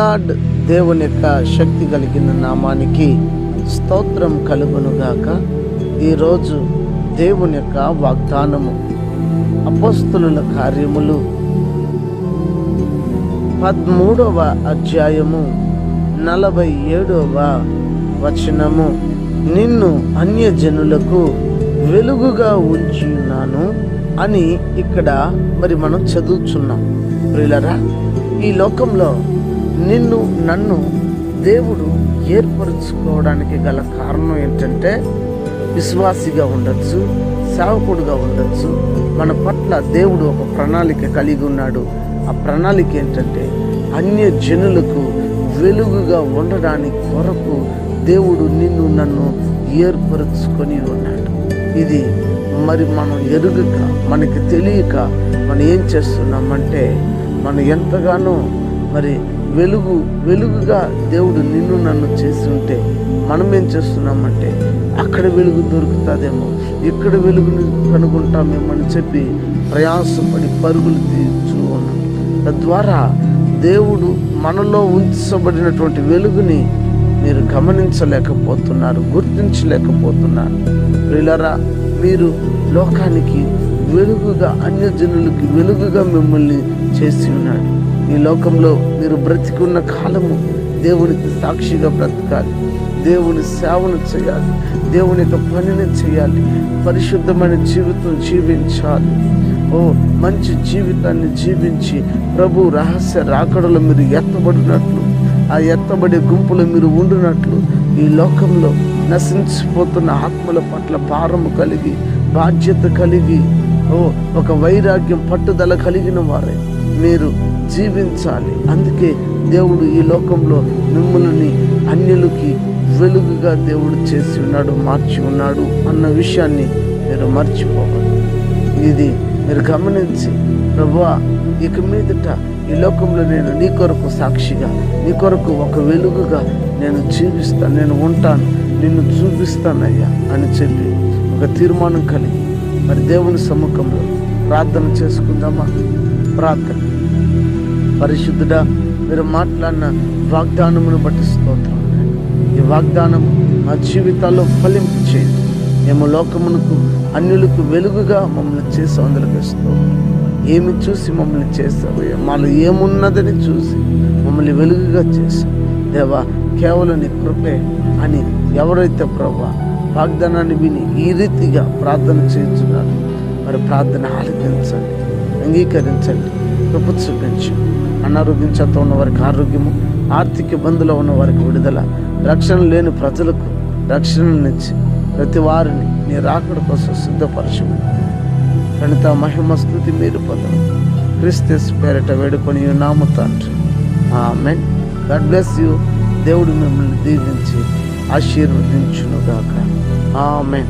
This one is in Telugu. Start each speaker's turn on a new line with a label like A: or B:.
A: లార్డ్ దేవుని యొక్క శక్తి కలిగిన నామానికి స్తోత్రం కలుగునుగాక. ఈరోజు దేవుని యొక్క వాగ్దానము అపస్తుల కార్యములు. పదమూడవ అధ్యాయము నలభై ఏడవ వచనము. నిన్ను అన్యజనులకు వెలుగుగా ఉంచి ఉన్నాను అని ఇక్కడ మరి మనం చదువుచున్నాం. ప్రియులరా ఈ లోకంలో నిన్ను నన్ను దేవుడు ఏర్పరచుకోవడానికి గల కారణం ఏంటంటే విశ్వాసిగా ఉండొచ్చు సేవకుడుగా ఉండొచ్చు. మన పట్ల దేవుడు ఒక ప్రణాళిక కలిగి ఉన్నాడు. ఆ ప్రణాళిక ఏంటంటే అన్య జనులకు వెలుగుగా ఉండడానికి కొరకు దేవుడు నిన్ను నన్ను ఏర్పరచుకొని ఉన్నాడు. ఇది మరి మనం ఎరుగక మనకి తెలియక మనం ఏం చేస్తున్నామంటే మనం ఎంతగానో మరి వెలుగు వెలుగుగా దేవుడు నిన్ను నన్ను చేసి ఉంటే మనం ఏం చేస్తున్నామంటే అక్కడ వెలుగు దొరుకుతుందేమో ఇక్కడ వెలుగుని కనుగొంటామేమని చెప్పి ప్రయాసపడి పరుగులు తీర్చు ఉన్నాం తద్వారా దేవుడు మనలో ఉంచబడినటువంటి వెలుగుని మీరు గమనించలేకపోతున్నారు గుర్తించలేకపోతున్నారు. ప్రియులరా మీరు లోకానికి వెలుగుగా అన్యజనులకి వెలుగుగా మిమ్మల్ని చేసి ఉన్నాడు. ఈ లోకంలో మీరు బ్రతికున్న కాలము దేవునికి సాక్షిగా బ్రతకాలి. దేవుని సేవను చేయాలి. దేవుని యొక్క పనిని చేయాలి. పరిశుద్ధమైన జీవితం జీవించాలి. ఓ మంచి జీవితాన్ని జీవించి ప్రభు రహస్య రాకడలో మీరు ఎత్తబడినట్లు ఆ ఎత్తబడే గుంపులో మీరు ఉండినట్లు ఈ లోకంలో నశించిపోతున్న ఆత్మల పట్ల భారము కలిగి బాధ్యత కలిగి ఓ ఒక వైరాగ్యం పట్టుదల కలిగిన వారే. మీరు జీవించాలి. అందుకే దేవుడు ఈ లోకంలో మిమ్మల్ని అన్యులకి వెలుగుగా దేవుడు చేసి ఉన్నాడు మార్చి ఉన్నాడు అన్న విషయాన్ని మీరు మర్చిపోవాలి ఇది మీరు గమనించి ప్రభా ఇక మీదట ఈ లోకంలో నేను నీ కొరకు సాక్షిగా నీ కొరకు ఒక వెలుగుగా నేను జీవిస్తాను నేను ఉంటాను నిన్ను చూపిస్తానయ్యా అని చెప్పి ఒక తీర్మానం కలిగి మరి దేవుని సముఖంలో ప్రార్థన చేసుకుందామా? ప్రార్థన. పరిశుద్ధుడా మీరు మాట్లాడిన వాగ్దానమును బట్టి స్తోత్రం. ఈ వాగ్దానం మా జీవితాల్లో ఫలింపు చేయండి మేము లోకమునకు అన్యులకు వెలుగుగా మమ్మల్ని చేసి అందులోకి ఏమి చూసి మమ్మల్ని చేస్తావు మాలో ఏమున్నదని చూసి మమ్మల్ని వెలుగుగా చేసి దేవా కేవలం నీ కృపే అని ఎవరైతే ప్రభా వాగ్దానాన్ని విని ఈ రీతిగా ప్రార్థన చేయించున్నారు మరి ప్రార్థన ఆలకించండి అంగీకరించండి కృప చూపించు అనారోగ్యంతో ఉన్న వారికి ఆరోగ్యము ఆర్థిక ఇబ్బందులో ఉన్న వారికి విడుదల రక్షణ లేని ప్రజలకు రక్షణనిచ్చి ప్రతి వారిని నీ రాకడ కోసం సిద్ధపరచమని గణిత మహిమ స్థుతి మీరు పొందం క్రిస్తస్ పేరట వేడుకొని నాము తండ్రి ఆమెన్. God bless you. దేవుడు మిమ్మల్ని దీవించి ఆశీర్వదించునుగాక. ఆమెన్.